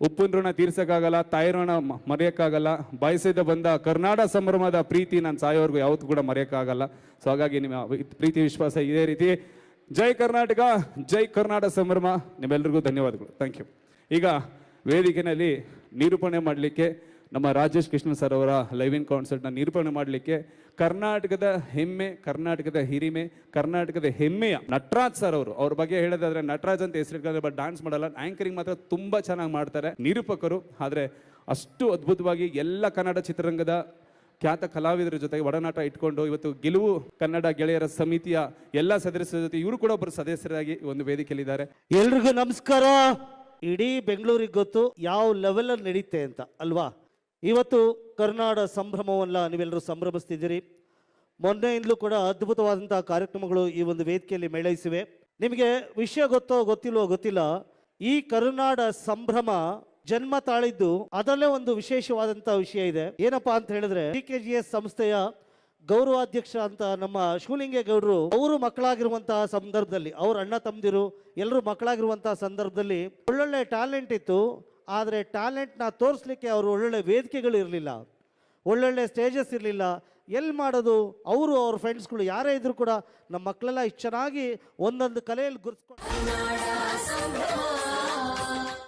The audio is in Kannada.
ಉಪ್ಪಿನ ಋಣ ತೀರ್ಸಕ್ಕಾಗಲ್ಲ ತಾಯಿ ಋಣ ಮರೆಯೋಕ್ಕಾಗಲ್ಲ. ಬಯಸಿದ ಬಂದ ಕರ್ನಾಟಕ ಸಂಭ್ರಮದ ಪ್ರೀತಿ ನಾನು ಸಾಯೋರ್ಗು ಯಾವತ್ತೂ ಕೂಡ ಮರೆಯೋಕ್ಕಾಗಲ್ಲ. ಸೊ ಹಾಗಾಗಿ ನಿಮ್ಮ ಪ್ರೀತಿ, ವಿಶ್ವಾಸ ಇದೇ ರೀತಿ. ಜೈ ಕರ್ನಾಟಕ ಜೈ ಕರ್ನಾಟಕ ಸಂಭ್ರಮ. ನಿಮ್ಮೆಲ್ಲರಿಗೂ ಧನ್ಯವಾದಗಳು. ಥ್ಯಾಂಕ್ ಯು ಈಗ ವೇದಿಕೆಯಲ್ಲಿ ನಿರೂಪಣೆ ಮಾಡಲಿಕ್ಕೆ ನಮ್ಮ ರಾಜೇಶ್ ಕೃಷ್ಣ ಸರ್ ಅವರ ಲೈವಿನ್ ಕಾನ್ಸರ್ಟ್ನ ನಿರೂಪಣೆ ಮಾಡಲಿಕ್ಕೆ ಕರ್ನಾಟಕದ ಹೆಮ್ಮೆ, ಕರ್ನಾಟಕದ ಹಿರಿಮೆ, ಕರ್ನಾಟಕದ ಹೆಮ್ಮೆಯ ನಟರಾಜ್ ಸರ್ ಅವರು, ಅವ್ರ ಬಗ್ಗೆ ಹೇಳೋದಾದ್ರೆ ನಟರಾಜ್ ಅಂತ ಹೆಸರು ಬಟ್ ಡಾನ್ಸ್ ಮಾಡಲ್ಲ ಆಂಕರಿಂಗ್ ಮಾತ್ರ ತುಂಬ ಚೆನ್ನಾಗಿ ಮಾಡ್ತಾರೆ, ನಿರೂಪಕರು. ಆದರೆ ಅಷ್ಟು ಅದ್ಭುತವಾಗಿ ಎಲ್ಲ ಕನ್ನಡ ಚಿತ್ರರಂಗದ ಖ್ಯಾತ ಕಲಾವಿದರ ಜೊತೆಗೆ ಒಡನಾಟ ಇಟ್ಕೊಂಡು ಇವತ್ತು ಗೆಲುವು ಕನ್ನಡ ಗೆಳೆಯರ ಸಮಿತಿಯ ಎಲ್ಲ ಸದಸ್ಯರ ಜೊತೆ ಇವರು ಕೂಡ ಒಬ್ಬರು ಸದಸ್ಯರಾಗಿ ಒಂದು ವೇದಿಕೆಯಲ್ಲಿದ್ದಾರೆ. ಎಲ್ರಿಗೂ ನಮಸ್ಕಾರ. ಇಡೀ ಬೆಂಗಳೂರಿಗೆ ಗೊತ್ತು ಯಾವ ಲೆವೆಲಲ್ಲಿ ನಡೀತೆ ಅಂತ, ಅಲ್ವಾ? ಇವತ್ತು ಕರ್ನಾಡ ಸಂಭ್ರಮವನ್ನ ನೀವೆಲ್ಲರೂ ಸಂಭ್ರಮಿಸ್ತಿದ್ದೀರಿ. ಮೊನ್ನೆಯಿಂದಲೂ ಕೂಡ ಅದ್ಭುತವಾದಂತಹ ಕಾರ್ಯಕ್ರಮಗಳು ಈ ಒಂದು ವೇದಿಕೆಯಲ್ಲಿ ಮೇಳೈಸಿವೆ. ನಿಮಗೆ ವಿಷಯ ಗೊತ್ತೋ ಗೊತ್ತಿಲ್ವೋ ಗೊತ್ತಿಲ್ಲ, ಈ ಕರುನಾಡ ಸಂಭ್ರಮ ಜನ್ಮ ತಾಳಿದ್ದು ಅದರಲ್ಲೇ ಒಂದು ವಿಶೇಷವಾದಂತಹ ವಿಷಯ ಇದೆ. ಏನಪ್ಪಾ ಅಂತ ಹೇಳಿದ್ರೆ, ಡಿ ಕೆ ಜಿ ಎಸ್ ಸಂಸ್ಥೆಯ ಗೌರವಾಧ್ಯಕ್ಷ ಅಂತ ನಮ್ಮ ಶಿವಲಿಂಗೇಗೌಡರು, ಅವರು ಮಕ್ಕಳಾಗಿರುವಂತಹ ಸಂದರ್ಭದಲ್ಲಿ, ಅವ್ರ ಅಣ್ಣ ತಮ್ಮದಿರು ಎಲ್ಲರೂ ಮಕ್ಕಳಾಗಿರುವಂತಹ ಸಂದರ್ಭದಲ್ಲಿ ಒಳ್ಳೊಳ್ಳೆ ಟ್ಯಾಲೆಂಟ್ ಇತ್ತು. ಆದರೆ ಟ್ಯಾಲೆಂಟ್ನ ತೋರಿಸ್ಲಿಕ್ಕೆ ಅವರು ಒಳ್ಳೊಳ್ಳೆ ವೇದಿಕೆಗಳು ಇರಲಿಲ್ಲ, ಒಳ್ಳೊಳ್ಳೆ ಸ್ಟೇಜಸ್ ಇರಲಿಲ್ಲ. ಎಲ್ಲಿ ಮಾಡೋದು? ಅವರು ಅವ್ರ ಫ್ರೆಂಡ್ಸ್ಗಳು ಯಾರೇ ಇದ್ರು ಕೂಡ ನಮ್ಮ ಮಕ್ಕಳೆಲ್ಲ ಇಷ್ಟು ಚೆನ್ನಾಗಿ ಒಂದೊಂದು ಕಲೆಯಲ್ಲಿ ಸಂಭ್ರಮ